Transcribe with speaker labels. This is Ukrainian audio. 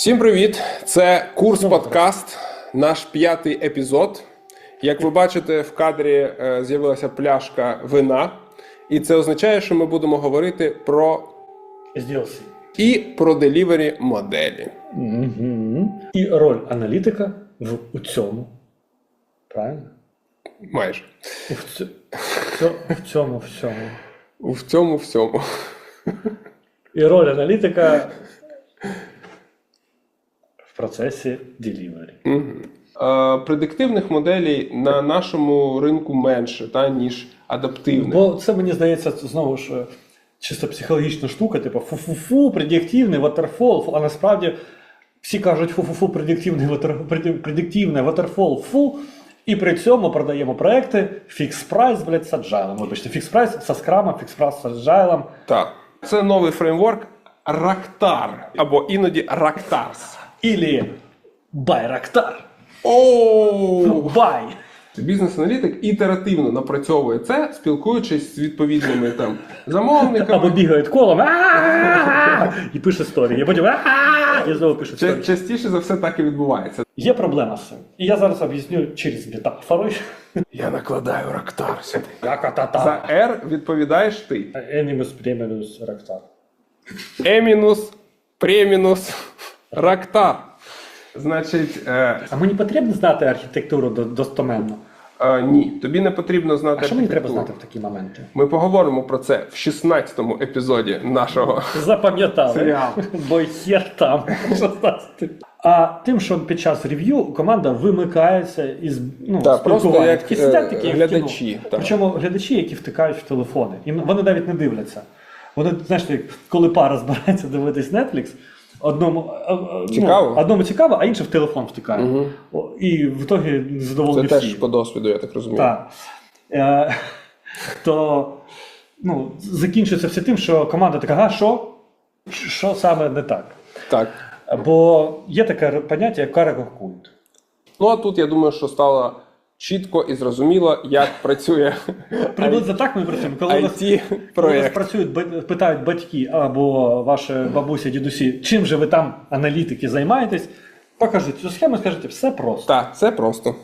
Speaker 1: Всім привіт! Це курс подкаст, наш п'ятий епізод. Як ви бачите, в кадрі е, з'явилася пляшка вина, і це означає, що ми будемо говорити про
Speaker 2: SDLC.
Speaker 1: і про делівері моделі.
Speaker 2: Угу. І роль аналітика в у цьому. Правильно?
Speaker 1: Майже
Speaker 2: В, ц... в цьому, в цьому всьому.
Speaker 1: в цьому всьому.
Speaker 2: І роль аналітика процесі delivery.
Speaker 1: Е, Предиктивних моделей на нашому ринку менше, та, ніж адаптивних.
Speaker 2: Бо це мені здається знову ж е, чисто психологічна штука, типу фу-фу-фу, предиктивний waterfall, а насправді всі кажуть фу-фу-фу, предиктивний предиктивний waterfall, фу. І при цьому продаємо проекти фікс прайс, блядь, з agile. Вибачте, фікс прайс з скрамом, фікс прайс з agile.
Speaker 1: Так. Це новий фреймворк Рактар або іноді Рактарс.
Speaker 2: Ілі Байрактар.
Speaker 1: Оу!
Speaker 2: Бай!
Speaker 1: Бізнес-аналітик ітеративно напрацьовує це, спілкуючись з відповідними там замовниками.
Speaker 2: Або бігають колом і пише історії. І потім і знову пише історії.
Speaker 1: Частіше за все так і відбувається.
Speaker 2: Є проблема з цим. І я зараз об'ясню через метафору.
Speaker 1: Я накладаю рактар сюди. За R відповідаєш ти.
Speaker 2: Енімус преміус рактар.
Speaker 1: Емінус, премінус, рактар. Значить, е,
Speaker 2: А мені потрібно знати архітектуру до- достоменно.
Speaker 1: е, ні, тобі не потрібно знати.
Speaker 2: А що мені треба
Speaker 1: архітектуру.
Speaker 2: знати в такі моменти?
Speaker 1: Ми поговоримо про це в 16-му епізоді нашого.
Speaker 2: Запам'ятали.
Speaker 1: Серіал.
Speaker 2: Бо хер там. 16. А тим, що під час рев'ю команда вимикається із ну,
Speaker 1: Так, просто
Speaker 2: спілкування.
Speaker 1: як,
Speaker 2: Такі сидять,
Speaker 1: е,
Speaker 2: такі, як в
Speaker 1: глядачі, так.
Speaker 2: Причому глядачі, які втикають в телефони. І вони навіть не дивляться. Вони, знаєш, як коли пара збирається дивитись Netflix, одному, е, е,
Speaker 1: Цікаво.
Speaker 2: Ну, одному цікаво, а інший в телефон втикає. О, І в ітогі
Speaker 1: Це
Speaker 2: задоволені
Speaker 1: теж по досвіду, я так розумію.
Speaker 2: Так. Е, то ну, закінчується все тим, що команда така, ага, що? Що саме не так?
Speaker 1: Так.
Speaker 2: Бо є таке поняття, як каракокульт.
Speaker 1: Ну а тут я думаю, що стало чітко і зрозуміло, як працює
Speaker 2: Приблизно так ми працюємо. Коли у вас, коли вас працюють, питають батьки або ваші бабусі, дідусі, чим же ви там аналітики займаєтесь, покажіть цю схему, скажіть, все просто.
Speaker 1: Так, це просто.